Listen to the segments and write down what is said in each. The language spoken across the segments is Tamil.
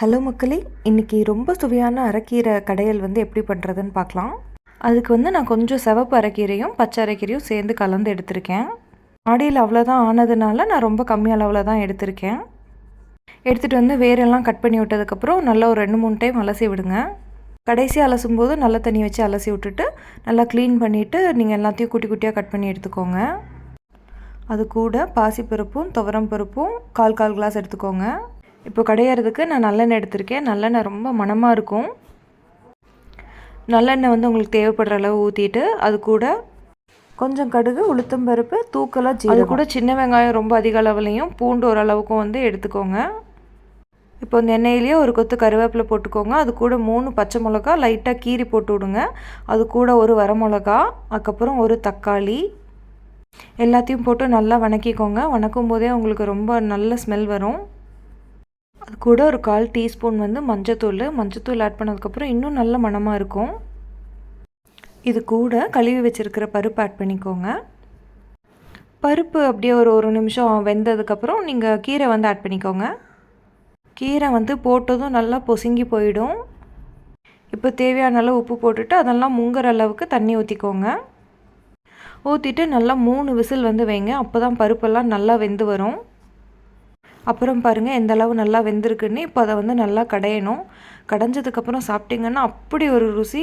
ஹலோ மக்களே இன்றைக்கி ரொம்ப சுவையான அரைக்கீரை கடையல் வந்து எப்படி பண்ணுறதுன்னு பார்க்கலாம். அதுக்கு வந்து நான் கொஞ்சம் சிவப்பு அரைக்கீரையும் பச்சை அரைக்கீரையும் சேர்ந்து கலந்து எடுத்திருக்கேன். ஆடியில் அவ்வளோதான் ஆனதுனால நான் ரொம்ப கம்மி அளவில் தான் எடுத்திருக்கேன். எடுத்துகிட்டு வந்து வேரெல்லாம் கட் பண்ணி விட்டதுக்கப்புறம் நல்லா ஒரு ரெண்டு மூணு டைம் அலசி விடுங்க. கடைசி அலசும் போது நல்ல தண்ணி வச்சு அலசி விட்டுட்டு நல்லா க்ளீன் பண்ணிவிட்டு நீங்கள் எல்லாத்தையும் குட்டி குட்டியாக கட் பண்ணி எடுத்துக்கோங்க. அது கூட பாசிப்பருப்பும் துவரம் பருப்பும் கால் கால் கிளாஸ் எடுத்துக்கோங்க. இப்போ கடையிறதுக்கு நான் நல்லெண்ணெய் எடுத்திருக்கேன். நல்லெண்ணெய் ரொம்ப மணமாக இருக்கும். நல்லெண்ணெய் வந்து உங்களுக்கு தேவைப்படுற அளவு ஊற்றிட்டு அது கூட கொஞ்சம் கடுகு உளுத்தம் பருப்பு தூக்கலாக அது கூட சின்ன வெங்காயம் ரொம்ப அதிக அளவுலையும் பூண்டு ஓரளவுக்கும் வந்து எடுத்துக்கோங்க. இப்போ இந்த எண்ணெயிலேயே ஒரு கொத்து கருவேப்பிலை போட்டுக்கோங்க. அது கூட மூணு பச்சை மிளகா லைட்டாக கீரி போட்டு விடுங்க. அது கூட ஒரு வரமிளகா அதுக்கப்புறம் ஒரு தக்காளி. எல்லாத்தையும் போட்டு நல்லா வணக்கிக்கோங்க. வணக்கும் போதே உங்களுக்கு ரொம்ப நல்ல ஸ்மெல் வரும். அது கூட ஒரு கால் டீஸ்பூன் வந்து மஞ்சத்தூள். மஞ்சத்தூள் ஆட் பண்ணதுக்கப்புறம் இன்னும் நல்ல மணமாக இருக்கும். இது கூட கழுவி வச்சுருக்கிற பருப்பு ஆட் பண்ணிக்கோங்க. பருப்பு அப்படியே ஒரு ஒரு நிமிஷம் வெந்ததுக்கப்புறம் நீங்கள் கீரை வந்து ஆட் பண்ணிக்கோங்க. கீரை வந்து போட்டதும் நல்லா பொசுங்கி போயிடும். இப்போ தேவையான அளவு உப்பு போட்டுட்டு அதெல்லாம் முங்குற அளவுக்கு தண்ணி ஊற்றிக்கோங்க ஊற்றிட்டு நல்லா மூணு விசில் வந்து வைங்க. அப்போ தான் பருப்பெல்லாம் நல்லா வெந்து வரும். அப்புறம் பாருங்கள் எந்த அளவு நல்லா வெந்திருக்குன்னு இப்போ அதை வந்து நல்லா கடையணும். கடைஞ்சதுக்கப்புறம் சாப்பிட்டிங்கன்னா அப்படி ஒரு ருசி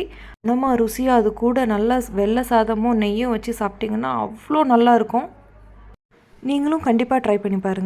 நம்ம ருசியாக அது கூட நல்லா வெள்ளை சாதமும் நெய்யும் வச்சு சாப்பிட்டிங்கன்னா அவ்வளோ நல்லாயிருக்கும் நீங்களும் கண்டிப்பாக ட்ரை பண்ணி பாருங்கள்